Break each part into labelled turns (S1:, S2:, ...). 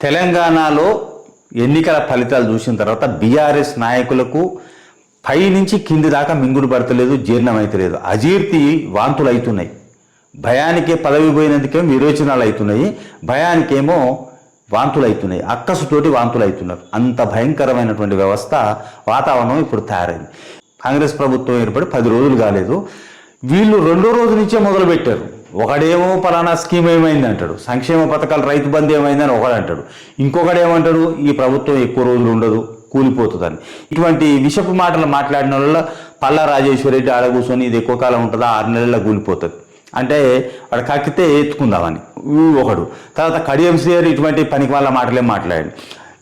S1: తెలంగాణలో ఎన్నికల ఫలితాలు చూసిన తర్వాత బీఆర్ఎస్ నాయకులకు పై నుంచి కింది దాకా మింగుడు పడతలేదు జీర్ణమైతలేదు అజీర్తి వాంతులు అవుతున్నాయి భయానికే పదవి పోయినందుకేమో విరోచనాలు అవుతున్నాయి భయానికేమో వాంతులు అవుతున్నాయి అక్కసుతోటి వాంతులు అవుతున్నారు అంత భయంకరమైనటువంటి వ్యవస్థ వాతావరణం ఇప్పుడు తయారైంది. కాంగ్రెస్ ప్రభుత్వం ఏర్పడి పది రోజులు కాలేదు. వీళ్ళు రెండో రోజు నుంచే మొదలుపెట్టారు. ఒకడేమో పలానా స్కీమ్ ఏమైంది అంటాడు. సంక్షేమ పథకాలు రైతు బంధు ఏమైందని ఒకడు అంటాడు. ఇంకొకడు ఏమంటాడు ఈ ప్రభుత్వం ఎక్కువ రోజులు ఉండదు కూలిపోతుందని. ఇటువంటి విషపు మాటలు మాట్లాడిన వల్ల పల్లా రాజేశ్వరరెడ్డి ఆడ కూర్చొని ఇది ఎక్కువ కాలం ఉంటుందా? ఆరు నెలల్లో కూలిపోతుంది. అంటే వాడు కక్కితే ఎత్తుకుందామని ఊ ఒకడు. తర్వాత కడియం శ్రీహరి ఇటువంటి పనికి వాళ్ళ మాటలే మాట్లాడండి.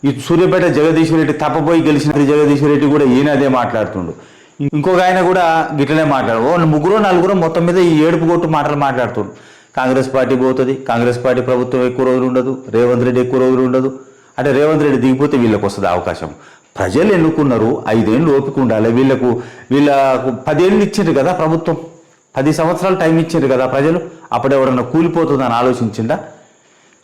S1: ఈ సూర్యాపేట జగదీశ్వరరెడ్డి తప్పపోయి గెలిచిన జగదీశ్వరరెడ్డి కూడా ఈయన అదే మాట్లాడుతుండు. ఇంకొక ఆయన కూడా గిట్లనే మాట్లాడు. ఓ ముగ్గురు నలుగురు మొత్తం మీద ఈ ఏడుపు కొట్టు మాటలు మాట్లాడుతుండు కాంగ్రెస్ పార్టీ పోతుంది కాంగ్రెస్ పార్టీ ప్రభుత్వం ఎక్కువ రోజులు ఉండదు రేవంత్ రెడ్డి ఎక్కువ రోజులు ఉండదు. అంటే రేవంత్ రెడ్డి దిగిపోతే వీళ్ళకి వస్తుంది అవకాశం. ప్రజలు ఎన్నుకున్నారు ఐదేళ్ళు ఓపిక ఉండాలి. వీళ్ళకు వీళ్ళకు పదేళ్ళు ఇచ్చిండ్రు కదా ప్రభుత్వం. పది సంవత్సరాలు టైం ఇచ్చిండ్రు కదా ప్రజలు. అప్పుడు ఎవరన్నా కూలిపోతుందని ఆలోచించిందా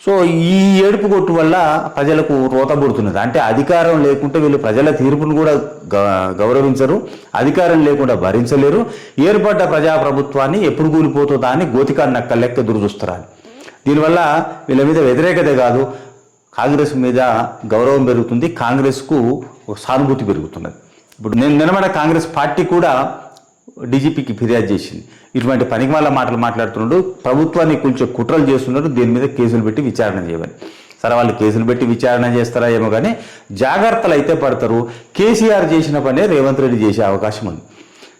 S1: సో ఈ ఏడుపు కొట్టు వల్ల ప్రజలకు రోతబడుతున్నది అంటే అధికారం లేకుంటే వీళ్ళు ప్రజల తీర్పును కూడా గ- గౌరవించరు అధికారం లేకుండా భరించలేరు. ఏర్పడ్డ ప్రజాప్రభుత్వాన్ని ఎప్పుడు కూలిపోతుందా అని గోతికా నక్క లెక్క దురుచూస్తారా దీనివల్ల వీళ్ళ మీద వ్యతిరేకత కాదు. కాంగ్రెస్ మీద గౌరవం పెరుగుతుంది. కాంగ్రెస్కు సానుభూతి పెరుగుతున్నది. ఇప్పుడు నేను నిలబడ కాంగ్రెస్ పార్టీ కూడా డీజీపీకి ఫిర్యాదు చేసింది. ఇటువంటి పనికిమాల మాటలు మాట్లాడుతున్నాడు. ప్రభుత్వాన్ని కొంచెం కుట్రలు చేస్తున్నారు దీని మీద కేసులు పెట్టి విచారణ చేయమని. సరే వాళ్ళు కేసులు పెట్టి విచారణ చేస్తారా ఏమో కానీ జాగ్రత్తలు అయితే పడతారు. కేసీఆర్ చేసిన పనే రేవంత్ రెడ్డి చేసే అవకాశం ఉంది.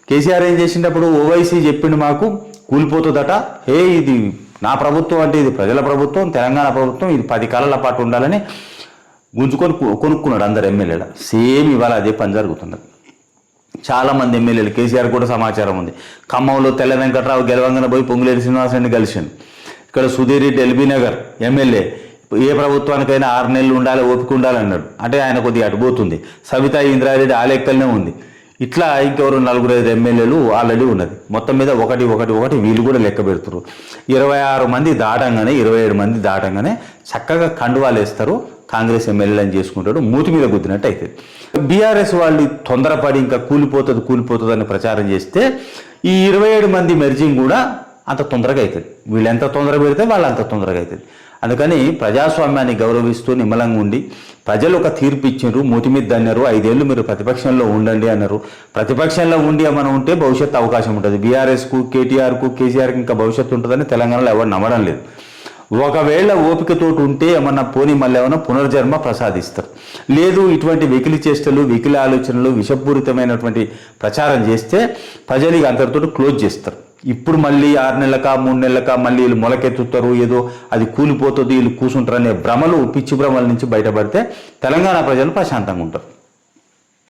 S1: కేసీఆర్ ఏం చేసినప్పుడు ఓవైసీ చెప్పిండు మాకు కూలిపోతుందట. హే ఇది నా ప్రభుత్వం అంటే ఇది ప్రజల ప్రభుత్వం తెలంగాణ ప్రభుత్వం ఇది పది కాలాల పాటు ఉండాలని గుంజుకొని కొనుక్కున్నాడు అందరు ఎమ్మెల్యేల. సేమ్ ఇవాళ అదే పని జరుగుతున్నది. చాలా మంది ఎమ్మెల్యేలు. కేసీఆర్ కూడా సమాచారం ఉంది. ఖమ్మంలో తెల్ల వెంకట్రావు గెలవంగన పోయి పొంగులేటి శ్రీనివాసరెడ్డి కలిసింది ఇక్కడ సుధీర్ రెడ్డి ఎల్బీ నగర్ ఎమ్మెల్యే. ఏ ప్రభుత్వానికైనా ఆరు నెలలు ఉండాలి ఓపిక ఉండాలి అన్నాడు. అంటే ఆయన కొద్దిగా అటుపోతుంది సవితా ఇంద్రారెడ్డి ఆ లెక్కలనే ఉంది. ఇట్లా ఇంకెవరు నలుగురు ఐదు ఎమ్మెల్యేలు ఆల్రెడీ ఉన్నది. మొత్తం మీద ఒకటి ఒకటి ఒకటి వీళ్ళు కూడా లెక్క పెడుతున్నారు ఇరవై ఆరు మంది దాటంగానే ఇరవై ఏడు మంది దాటంగానే చక్కగా కండువాలు వేస్తారు కాంగ్రెస్ ఎమ్మెల్యేలను చేసుకుంటాడు మూతి మీద గుద్దినట్టు అవుతుంది బీఆర్ఎస్ వాళ్ళు తొందరపడి ఇంకా కూలిపోతుంది కూలిపోతుంది అని ప్రచారం చేస్తే ఈ ఇరవై ఏడు మంది మెర్జింగ్ కూడా అంత తొందరగా అవుతుంది వీళ్ళు ఎంత తొందరగా పెడితే వాళ్ళు అంత తొందరగా అవుతుంది అందుకని ప్రజాస్వామ్యాన్ని గౌరవిస్తూ నిమ్మలంగా ఉండి ప్రజలు ఒక తీర్పు ఇచ్చిండ్రు మూతి మీద అన్నారు ఐదేళ్ళు మీరు ప్రతిపక్షంలో ఉండండి అన్నారు. ప్రతిపక్షంలో ఉండి మనం ఉంటే భవిష్యత్తు అవకాశం ఉంటుంది. బీఆర్ఎస్కు కేటీఆర్కు కేసీఆర్కి ఇంకా భవిష్యత్తు ఉంటుందని తెలంగాణలో ఎవరు నమ్మడం లేదు. ఒకవేళ ఓపికతోటి ఉంటే ఏమన్నా పోనీ మళ్ళీ ఏమన్నా పునర్జన్మ ప్రసాదిస్తారు. లేదు ఇటువంటి వెకిలి చేష్టలు వెకిలి ఆలోచనలు విషపూరితమైనటువంటి ప్రచారం చేస్తే ప్రజలు ఇక అంతటితో క్లోజ్ చేస్తారు. ఇప్పుడు మళ్ళీ ఆరు నెలలక మూడు నెలలక మళ్ళీ వీళ్ళు మొలకెత్తుతారు ఏదో అది కూలిపోతుంది వీళ్ళు కూర్చుంటారు అనే భ్రమలు పిచ్చి భ్రమల నుంచి బయటపడితే తెలంగాణ ప్రజలు ప్రశాంతంగా ఉంటారు.